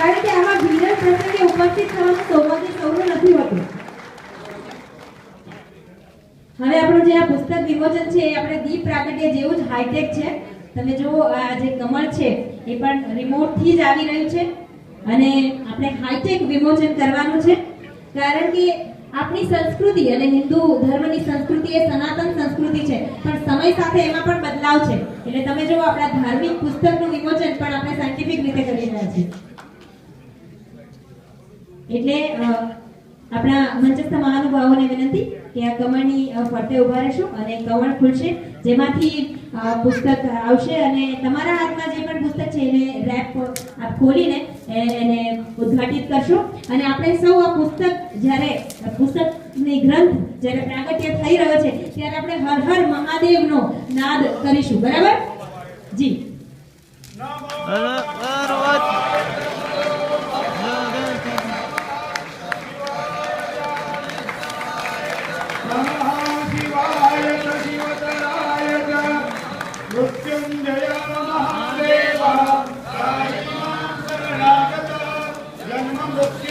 કારણ કે આમાં વિરલ પ્રસંગે ઉપસ્થિત થવાનું સૌભાગ્ય સૌનું નથી હોતું. હવે આપણું જે આ પુસ્તક વિમોચન છે, એ આપણે દીપ પ્રાગટ્ય જેવું જ હાઈટેક છે. તમે જુઓ, આ જે કમળ છે, એ પણ રિમોટથી જ આવી રહ્યું છે. અને આપણે હાઈટેક વિમોચન કરવાનું છે. કારણ કે આપણી સંસ્કૃતિ અને હિન્દુ ધર્મની સંસ્કૃતિ એ સનાતન સંસ્કૃતિ છે, પણ સમય સાથે એમાં પણ બદલાવ છે. એટલે તમે જુઓ, આપણા ધાર્મિક પુસ્તકનું વિમોચન પણ આપણે સાયન્ટિફિક રીતે કરી રહ્યા છીએ. એટલે આપણા મંચસ્થ મહાનુભાવોને વિનંતી કે આ કમળની ફરતે ઊભા રહેશો અને કમળ ખુલશે, જેમાંથી પુસ્તક આવશે અને તમારા હાથમાં જે પણ પુસ્તક છે એને રેપ, આપ ખોલીને એને ઉદ્ઘાટિત કરશો. અને આપણે સૌ આ પુસ્તક જ્યારે પુસ્તકની ગ્રંથ જ્યારે પ્રાગટ્ય થઈ રહ્યો છે, ત્યારે આપણે હર હર મહાદેવનો નાદ કરીશું. બરાબર? જી. Thank you.